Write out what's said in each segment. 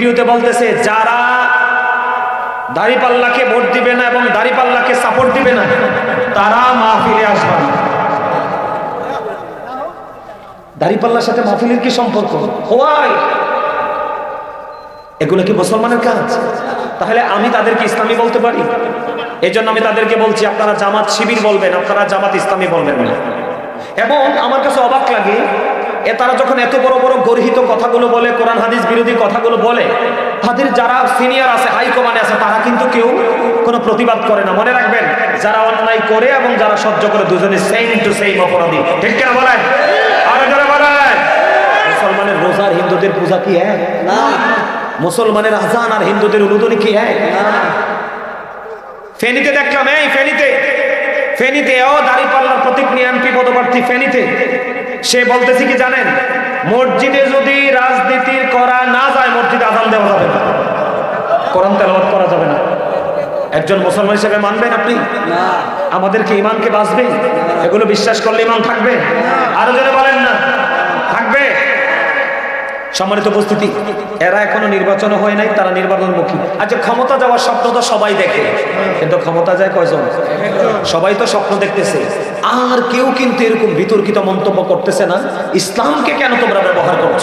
ভিডিওতে বলতেছে, যারা দাড়িপাল্লাকে ভোট দিবে না এবং দাড়িপাল্লাকে সাপোর্ট দিবে না, তারা মাহফিলে আসবে না। দাড়িপাল্লার সাথে মাহফিলের কি সম্পর্ক? হোয়াই! এগুলো কি মুসলমানের কাজ? তাহলে আমি তাদেরকে ইসলামী বলতে পারি? এই জন্য আমি তাদেরকে বলছি, আপনারা জামাত শিবির বলবেন, আপনারা জামাত ইসলামী বলবেন এবং আমার কাছে অবাক লাগে, এ তারা যখন এত বড় গর্হিত কথাগুলো বলে কোরআন হাদিস বিরোধী কথাগুলো বলে তাদের যারা সিনিয়র আছে হাই কমান্ডে আছে তারা কিন্তু কেউ কোনো প্রতিবাদ করে না। মনে রাখবেন যারা অন্যায় করে এবং যারা সহ্য করে দুজনে সেম টু সেম অপরাধী। ঠিক কেন বলেন? আরে যারা বলেন। মুসলমানের রোজার হিন্দুদের পূজা কি এক? মুসলমানের আজান আর হিন্দুদের উলুদনি কি এক? ফেনীতে দেখলাম এই ফেনীতে। ফেনীতে ও দাঁড়িপাল্লার প্রতীক নিয়ে এমপি পদপ্রার্থী ফেনীতে। সে বলতেছে কি জানেন? মসজিদে যদি রাজনীতির করা না যায় মসজিদে আজান দেওয়া যাবে না। কোরআন তেলাওয়াত করা যাবে না। একজন মুসলমান হিসেবে মানবেন আপনি? আমাদেরকে ইমানকে বাঁচবে? এগুলো বিশ্বাস করলে ইমান থাকবে? আরও যেন বলেন না। সম্মানিত উপস্থিতি, এরা এখনও নির্বাচন হয় নাই, তারা নির্বাচনমুখী। আচ্ছা ক্ষমতা যাওয়ার স্বপ্ন তো সবাই দেখে, কিন্তু ক্ষমতা যায় কয়জন? সবাই তো স্বপ্ন দেখতেছে। আর কেউ কিন্তু এরকম বিতর্কিত মন্তব্য করতেছে না। ইসলামকে কেন তোমরা ব্যবহার করছ?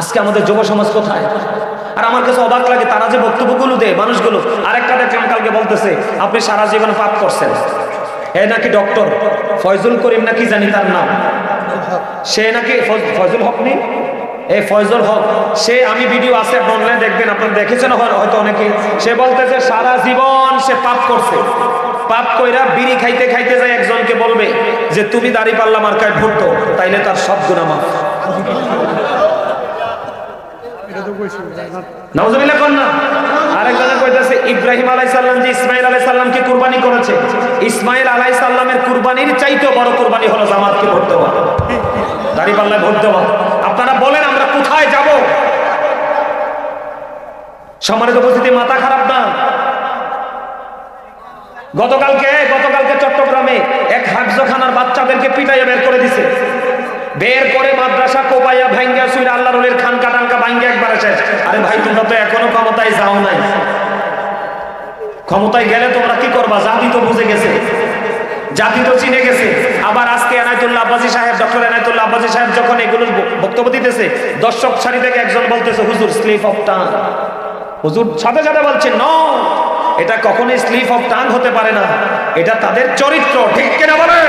আজকে আমাদের যুব সমাজ কোথায়? আর আমার কাছে অবাক লাগে, তারা যে বক্তব্যগুলো দেয়, মানুষগুলো, আরেকটা দেখলাম, কালকে বলতেছে, আপনি সারা জীবন পাপ করছেন। এ নাকি ডক্টর ফয়জুল করিম নাকি জানি তার নাম? সে নাকি ফয়জুল হক নেই? এই ফয়জুল হক, সে আমি ভিডিও আছে অনলাইনে দেখবেন আপনারা দেখেছেন হয়তো অনেকে। সে বলতেছে, সারা জীবন সে পাপ করছে। পাপ কইরা বিড়ি খাইতে খাইতে যায়, একজনকে বলবে যে, তুমি দাড়ি পাল্লা মার্কায় ভোট তাইলে তার সব গুণা মাফ। নাউজুবিল্লাহ কোন আরেকজনে কইতাছে, ইব্রাহিম আলাইহিস যে ইসমাইল আলাইহিস সালামকে কুরবানি করেছে, ইসমাইল আলাইহিস সালামের কুরবানির চাইতে বড় কুরবানি হলো জামাতকে ভোট দেওয়া। দাড়ি পাল্লায় ভোট দেওয়া। আপনারা বলেন আমরা কোথায় যাব সম্মানিত উপস্থিতি, মাথা খারাপ না? গতকালকে গতকালকে চট্টগ্রামে এক হাফজখানার বাচ্চাদেরকে পিটাইয়া বের করে দিছে। বের করে মাদ্রাসা কোপাইয়া ভাঙ্গা সুইর আল্লাহ রুলের খানকা টানকা ভাঙ্গা একবার শেষ আরে ভাই, তোমরা তো এখনও ক্ষমতায় যাও নাই। ক্ষমতায় গেলে তোমরা কি করবা? জাতি তো বুঝে গেছে। জাতি তো চিনে গেছে। আবার আজকে এনায়তুল্লাহ আব্বাসী সাহেব, ডক্টর এনায়তুল্লাহ আব্বাসী সাহেব যখন এগুলোর বক্তব্য দিতেছে, দর্শক সারি থেকে একজন বলতেছে, হুজুর স্লিপ অফ টান হুজুর সাথে সাথে বলছে ন, এটা কখনোই স্লিপ অফ টাং হতে পারে না। এটা তাদের চরিত্র, ঠিক কেনা বলেন?